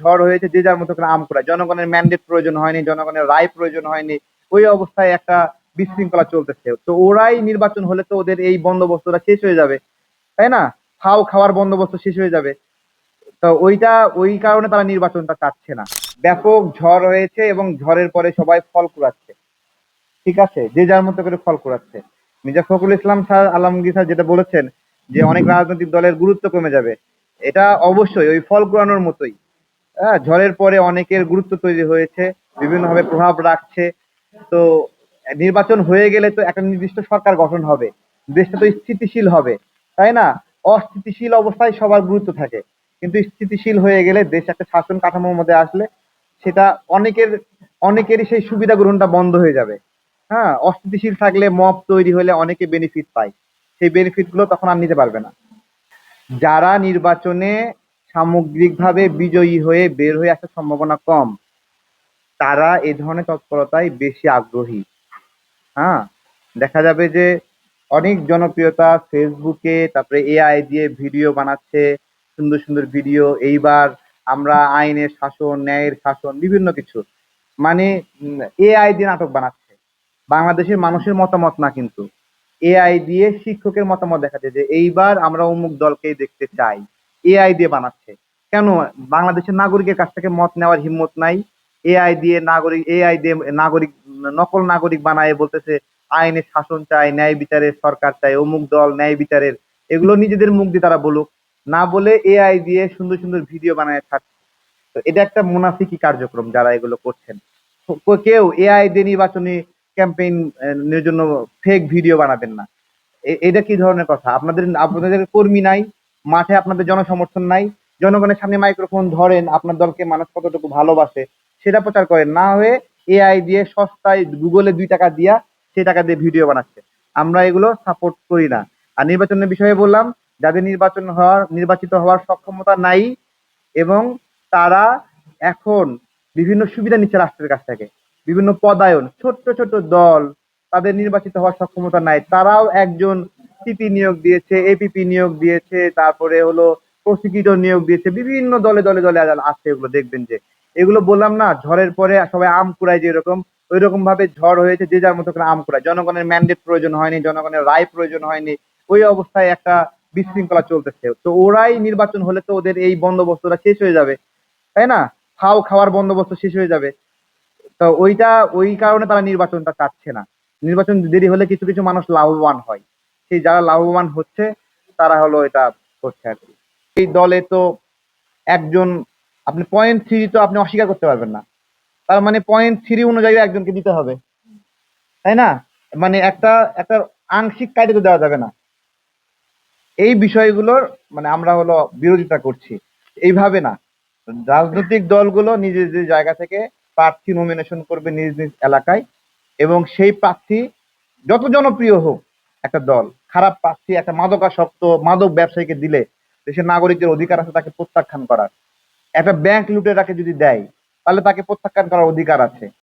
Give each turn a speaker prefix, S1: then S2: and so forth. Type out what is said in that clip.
S1: ঝড় হয়েছে, যে যার মতো করে আম কুড়ায়। জনগণের ম্যান্ডেট প্রয়োজন হয়নি, জনগণের রায় প্রয়োজন হয়নি, ওই অবস্থায় একটা বিশৃঙ্খলা চলতেছে। তো ওরাই নির্বাচন হলে তো ওদের এই বন্দোবস্তটা শেষ হয়ে যাবে, তাই না? খাও খাওয়ার বন্দোবস্ত শেষ হয়ে যাবে। তো ওইটা, ওই কারণে তারা নির্বাচনটা চাচ্ছে না। ব্যাপক ঝড় হয়েছে এবং ঝড়ের পরে সবাই ফল কুড়াচ্ছে। ঠিক আছে? যে যার মতো করে ফল কুড়াচ্ছে। মির্জা ফখরুল ইসলাম স্যার, আলমগীর স্যার যেটা বলেছেন যে, অনেক রাজনৈতিক দলের গুরুত্ব কমে যাবে। এটা অবশ্যই, ওই ফল কুড়ানোর মতোই। হ্যাঁ ঝড়ের পরে অনেকের গুরুত্ব তৈরি হয়েছে, বিভিন্নভাবে প্রভাব রাখছে। তো নির্বাচন হয়ে গেলে তো একটা নির্দিষ্ট সরকার গঠন হবে, দেশটা তো স্থিতিশীল হবে, তাই না? অস্থিতিশীল অবস্থায় সবার গুরুত্ব থাকে। কিন্তু স্থিতিশীল হয়ে গেলে দেশ একটা শাসন কাঠামোর মধ্যে আসলে সেটা অনেকের, অনেকেরই সেই সুবিধা গ্রহণটা বন্ধ হয়ে যাবে। হ্যাঁ অস্থিতিশীল থাকলে মব তৈরি হলে অনেকে বেনিফিট পায়। সেই বেনিফিটগুলো তখন আর নিতে পারবে না। যারা নির্বাচনে সামগ্রিকভাবে বিজয়ী হয়ে বের হয়ে আসার সম্ভাবনা কম। তারা এ ধরনের তৎপরতায় বেশি আগ্রহী। হ্যাঁ দেখা যাবে যে অনেক জনপ্রিয়তা ফেসবুকে, তারপরে এআই দিয়ে ভিডিও বানাচ্ছে, সুন্দর সুন্দর ভিডিও। এইবার আমরা আইনের শাসন, ন্যায়ের শাসন, বিভিন্ন কিছু। মানে এআই দিয়ে নাটক বানাচ্ছে। বাংলাদেশের মানুষের মতামত না কিন্তু। এআই দিয়ে শিক্ষকের মতামত দেখাচ্ছে যে, এইবার আমরা অমুক দলকেই দেখতে চাই। এআই দিয়ে বানাচ্ছে। কেন? বাংলাদেশের নাগরিকের কাছ থেকে মত নেওয়ার হিম্মত নাই। এআই দিয়ে নাগরিক এআই দিয়ে নাগরিক, নকল নাগরিক বানায় বলতেছে আইনের শাসন চাই, ন্যায় বিচারের সরকার চাই, অমুক দল ন্যায় বিচারের। এগুলো নিজেদের মুখ দিয়ে তারা বলুক। না বলে এআই দিয়ে সুন্দর সুন্দর ভিডিও বানায় ছাড়ছে তো এটা একটা মুনাফিকি কার্যক্রম যারা এগুলো করছেন। কেউ এআই দিয়ে নির্বাচনী ক্যাম্পেইন জন্য ফেক ভিডিও বানাবেন না। এটা কি ধরনের কথা? আপনাদের আপনাদের কর্মী নাই? মাঠে আপনাদের জনসমর্থন নাই, জনগণের সামনে মাইক্রোফোন ধরেন, আপনার দলকে মানুষ কতটুকু ভালোবাসে, সেটা প্রচার করেন। না হয়ে এআই দিয়ে সস্তায় গুগলে দুই টাকা দিয়া সেই টাকা দিয়ে ভিডিও বানাচ্ছে। আমরা এগুলো সাপোর্ট করি না। আর নির্বাচনের বিষয়ে বললাম, যাদের নির্বাচন হওয়ার, নির্বাচিত হওয়ার সক্ষমতা নাই এবং তারা এখন বিভিন্ন সুবিধা নিচ্ছে রাষ্ট্রের কাছ থেকে। বিভিন্ন পদায়ন, ছোট্ট ছোট দল তাদের নির্বাচিত হওয়ার সক্ষমতা নাই। তারাও একজন সিপি নিয়োগ দিয়েছে এপিপি নিয়োগ দিয়েছে, তারপরে হলো প্রসিকিউটর নিয়োগ দিয়েছে, বিভিন্ন দলে দলে দলে আছে এগুলো, দেখবেন যে। এগুলো বললাম না, ঝড়ের পরে সবাই আম কুড়ায় যেরকম ওই রকম ভাবে ঝড় হয়েছে যে যার মতো করে আম কুড়ায়। জনগণের ম্যান্ডেট প্রয়োজন হয়নি, জনগণের রায় প্রয়োজন হয়নি, ওই অবস্থায় একটা বিশৃঙ্খলা চলতেছে। তো ওরাই নির্বাচন হলে তো ওদের এই বন্দোবস্তটা শেষ হয়ে যাবে, তাই না? খাও খাওয়ার বন্দোবস্ত শেষ হয়ে যাবে। তো ওইটা, ওই কারণে তারা নির্বাচনটা চাচ্ছে না। নির্বাচন দেরি হলে কিছু কিছু মানুষ লাভবান হয়। সেই যারা লাভবান হচ্ছে, তারা হলো এটা করছে আর কি। এই দলে তো একজন, আপনি পয়েন্ট থ্রি তো আপনি অস্বীকার করতে পারবেন না। তার মানে পয়েন্ট থ্রি অনুযায়ী একজনকে দিতে হবে। তাই না? মানে একটা একটা আংশিক কায়দা তো দেওয়া যাবে না। এই বিষয়গুলোর মানে আমরা হলো বিরোধিতা করছি। এইভাবে না। রাজনৈতিক দলগুলো নিজ নিজ জায়গা থেকে প্রার্থী নমিনেশন করবে নিজ নিজ এলাকায়। এবং সেই প্রার্থী যত জনপ্রিয় হোক একটা দল খারাপ পাচ্ছি, একটা মাদকাসক্ত মাদক ব্যবসায়ীকে দিলে দেশের নাগরিকদের অধিকার আছে তাকে প্রত্যাখ্যান করার। একটা ব্যাংক লুটে লুটেরাকে যদি দেয়, তাহলে তাকে প্রত্যাখ্যান করার অধিকার আছে।